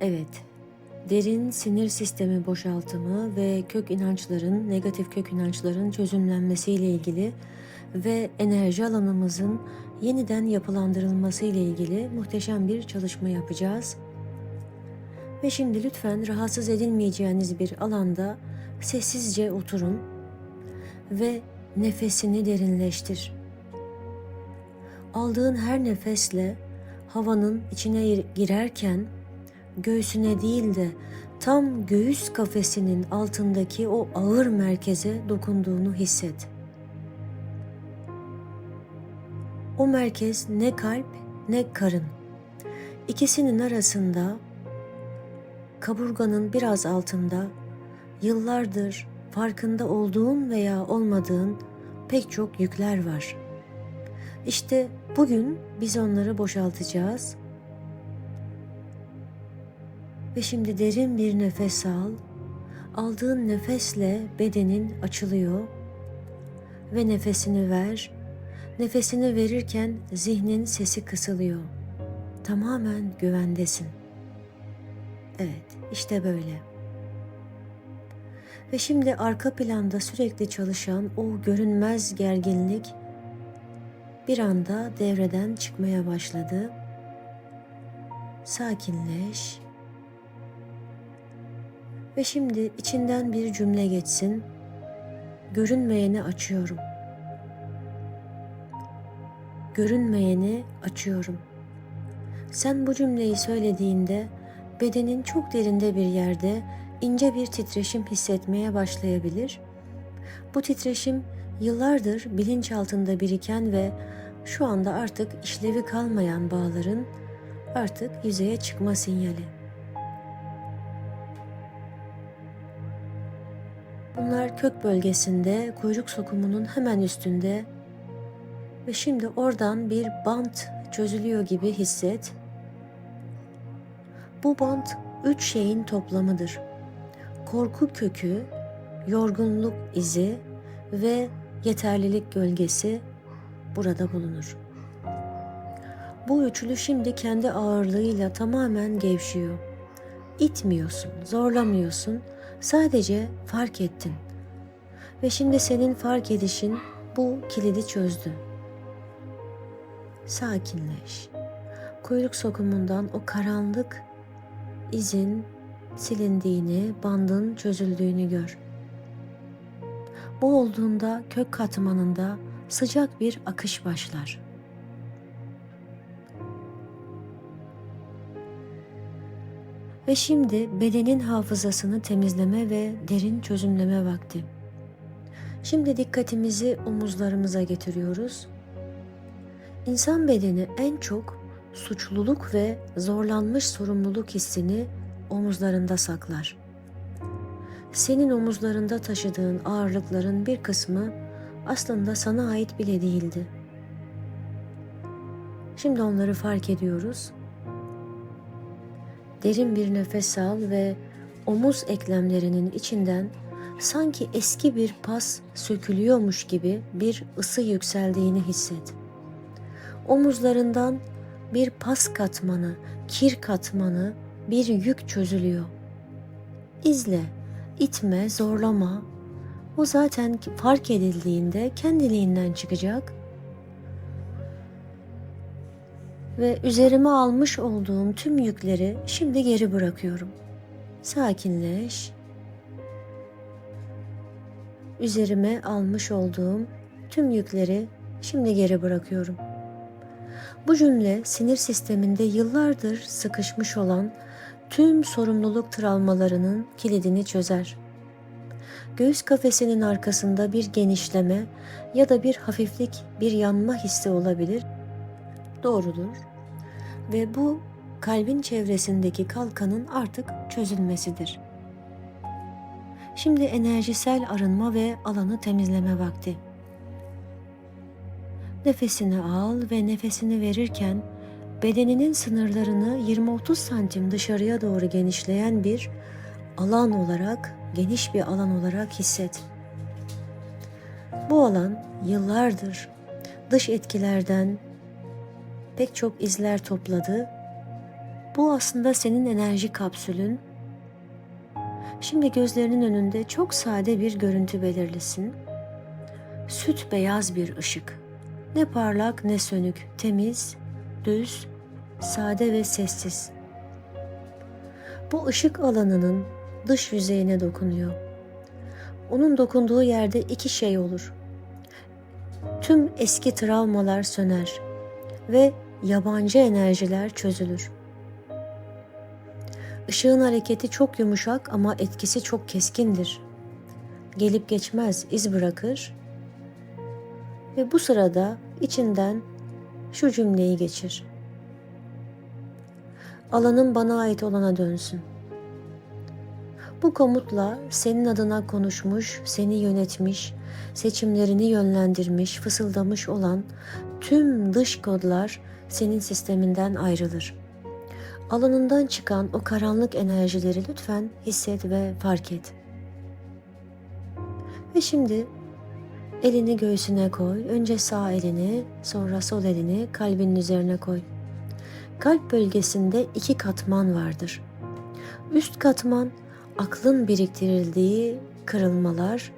Evet, derin sinir sistemi boşaltımı ve kök inançların, negatif kök inançların çözümlenmesiyle ilgili ve enerji alanımızın yeniden yapılandırılması ile ilgili muhteşem bir çalışma yapacağız. Ve şimdi lütfen rahatsız edilmeyeceğiniz bir alanda sessizce oturun ve nefesini derinleştir. Aldığın her nefesle havanın içine girerken göğsüne değil de tam göğüs kafesinin altındaki o ağır merkeze dokunduğunu hisset. O merkez ne kalp ne karın. İkisinin arasında kaburganın biraz altında yıllardır farkında olduğun veya olmadığın pek çok yükler var. İşte bugün biz onları boşaltacağız. Ve şimdi derin bir nefes al. Aldığın nefesle bedenin açılıyor ve nefesini ver. Nefesini verirken zihnin sesi kısılıyor. Tamamen güvendesin. Evet, işte böyle. Ve şimdi arka planda sürekli çalışan o görünmez gerginlik bir anda devreden çıkmaya başladı. Sakinleş. Ve şimdi içinden bir cümle geçsin. Görünmeyeni açıyorum. Görünmeyeni açıyorum. Sen bu cümleyi söylediğinde bedenin çok derinde bir yerde ince bir titreşim hissetmeye başlayabilir. Bu titreşim yıllardır bilinç altında biriken ve şu anda artık işlevi kalmayan bağların artık yüzeye çıkma sinyali. Bunlar kök bölgesinde, kuyruk sokumunun hemen üstünde ve şimdi oradan bir bant çözülüyor gibi hisset. Bu bant üç şeyin toplamıdır. Korku kökü, yorgunluk izi ve yeterlilik gölgesi burada bulunur. Bu üçlü şimdi kendi ağırlığıyla tamamen gevşiyor. İtmiyorsun, zorlamıyorsun, sadece fark ettin. Ve şimdi senin fark edişin bu kilidi çözdü. Sakinleş. Kuyruk sokumundan o karanlık izin silindiğini, bandın çözüldüğünü gör. Bu olduğunda kök katmanında sıcak bir akış başlar. Ve şimdi bedenin hafızasını temizleme ve derin çözümleme vakti. Şimdi dikkatimizi omuzlarımıza getiriyoruz. İnsan bedeni en çok suçluluk ve zorlanmış sorumluluk hissini omuzlarında saklar. Senin omuzlarında taşıdığın ağırlıkların bir kısmı aslında sana ait bile değildi. Şimdi onları fark ediyoruz. Derin bir nefes al ve omuz eklemlerinin içinden sanki eski bir pas sökülüyormuş gibi bir ısı yükseldiğini hisset. Omuzlarından bir pas katmanı, kir katmanı, bir yük çözülüyor. İzle, itme, zorlama. O zaten fark edildiğinde kendiliğinden çıkacak. Ve üzerime almış olduğum tüm yükleri şimdi geri bırakıyorum. Sakinleş. Üzerime almış olduğum tüm yükleri şimdi geri bırakıyorum. Bu cümle sinir sisteminde yıllardır sıkışmış olan tüm sorumluluk travmalarının kilidini çözer. Göğüs kafesinin arkasında bir genişleme ya da bir hafiflik, bir yanma hissi olabilir. Doğrudur. Ve bu kalbin çevresindeki kalkanın artık çözülmesidir. Şimdi enerjisel arınma ve alanı temizleme vakti. Nefesini al ve nefesini verirken bedeninin sınırlarını 20-30 santim dışarıya doğru genişleyen bir alan olarak, geniş bir alan olarak hisset. Bu alan yıllardır dış etkilerden pek çok izler topladı. Bu aslında senin enerji kapsülün. Şimdi gözlerinin önünde çok sade bir görüntü belirlesin. Süt beyaz bir ışık. Ne parlak ne sönük, temiz, düz, sade ve sessiz. Bu ışık alanının dış yüzeyine dokunuyor. Onun dokunduğu yerde iki şey olur. Tüm eski travmalar söner ve yabancı enerjiler çözülür. Işığın hareketi çok yumuşak ama etkisi çok keskindir. Gelip geçmez, iz bırakır ve bu sırada içinden şu cümleyi geçir. Alanın bana ait olana dönsün. Bu komutla senin adına konuşmuş, seni yönetmiş, seçimlerini yönlendirmiş, fısıldamış olan tüm dış kodlar senin sisteminden ayrılır. Alanından çıkan o karanlık enerjileri lütfen hisset ve fark et. Ve şimdi elini göğsüne koy. Önce sağ elini, sonra sol elini kalbinin üzerine koy. Kalp bölgesinde iki katman vardır. Üst katman aklın biriktirildiği kırılmalar,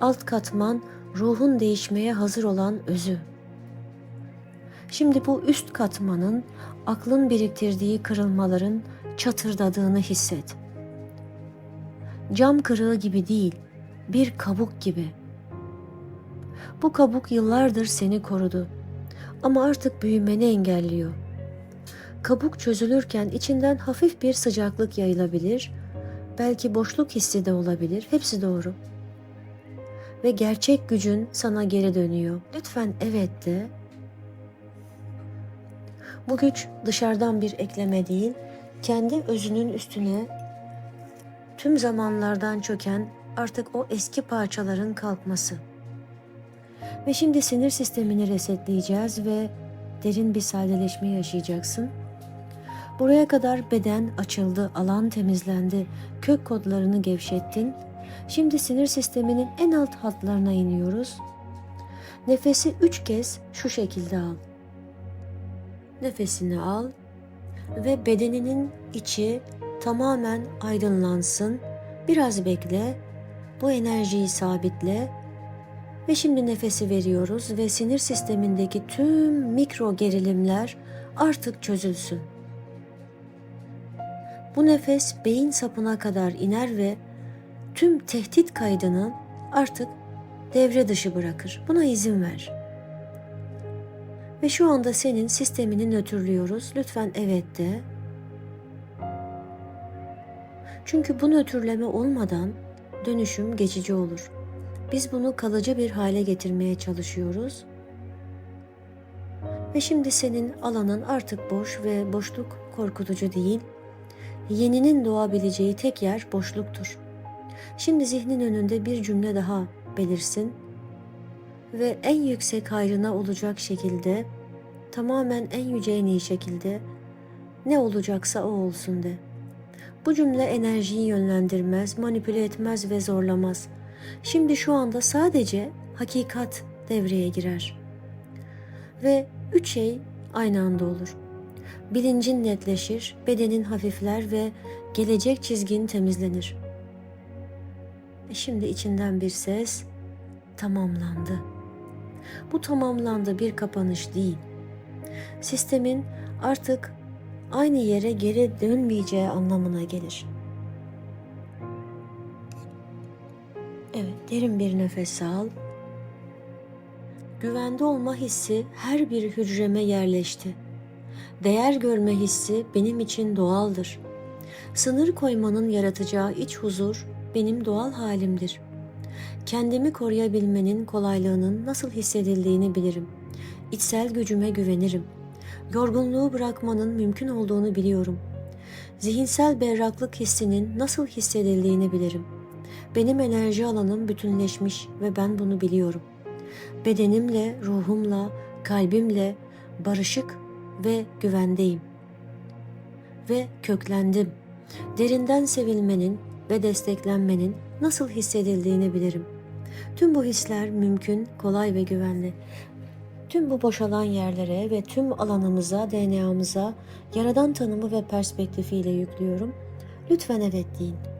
alt katman ruhun değişmeye hazır olan özü. Şimdi bu üst katmanın aklın biriktirdiği kırılmaların çatırdadığını hisset. Cam kırığı gibi değil, bir kabuk gibi. Bu kabuk yıllardır seni korudu ama artık büyümeni engelliyor. Kabuk çözülürken içinden hafif bir sıcaklık yayılabilir, belki boşluk hissi de olabilir, hepsi doğru. Ve gerçek gücün sana geri dönüyor. Lütfen evet de bu güç dışarıdan bir ekleme değil, kendi özünün üstüne tüm zamanlardan çöken artık o eski parçaların kalkması. Ve şimdi sinir sistemini resetleyeceğiz ve derin bir sadeleşme yaşayacaksın. Buraya kadar beden açıldı, alan temizlendi, kök kodlarını gevşettin. Şimdi sinir sisteminin en alt hatlarına iniyoruz. Nefesi üç kez şu şekilde al. Nefesini al ve bedeninin içi tamamen aydınlansın. Biraz bekle. Bu enerjiyi sabitle. Ve şimdi nefesi veriyoruz ve sinir sistemindeki tüm mikro gerilimler artık çözülsün. Bu nefes beyin sapına kadar iner ve tüm tehdit kaydını artık devre dışı bırakır. Buna izin ver.'' Ve şu anda senin sistemini nötrlüyoruz. Lütfen evet de. Çünkü bu nötrleme olmadan dönüşüm geçici olur. Biz bunu kalıcı bir hale getirmeye çalışıyoruz. Ve şimdi senin alanın artık boş ve boşluk korkutucu değil. Yeninin doğabileceği tek yer boşluktur. Şimdi zihnin önünde bir cümle daha belirsin ve en yüksek hayrına olacak şekilde, tamamen en yüce en iyi şekilde ne olacaksa o olsun de. Bu cümle enerjiyi yönlendirmez, manipüle etmez ve zorlamaz. Şimdi şu anda sadece hakikat devreye girer. Ve üç şey aynı anda olur. Bilincin netleşir, bedenin hafifler ve gelecek çizgin temizlenir. E şimdi içinden bir ses tamamlandı. Bu tamamlandı bir kapanış değil. Sistemin artık aynı yere geri dönmeyeceği anlamına gelir. Evet, derin bir nefes al. Güvende olma hissi her bir hücreme yerleşti. Değer görme hissi benim için doğaldır. Sınır koymanın yaratacağı iç huzur benim doğal halimdir.'' Kendimi koruyabilmenin kolaylığının nasıl hissedildiğini bilirim. İçsel gücüme güvenirim. Yorgunluğu bırakmanın mümkün olduğunu biliyorum. Zihinsel berraklık hissinin nasıl hissedildiğini bilirim. Benim enerji alanım bütünleşmiş ve ben bunu biliyorum. Bedenimle, ruhumla, kalbimle barışık ve güvendeyim. Ve köklendim. Derinden sevilmenin ve desteklenmenin nasıl hissedildiğini bilirim. Tüm bu hisler mümkün, kolay ve güvenli. Tüm bu boşalan yerlere ve tüm alanımıza, DNA'mıza yaradan tanımı ve perspektifiyle yüklüyorum. Lütfen evet deyin.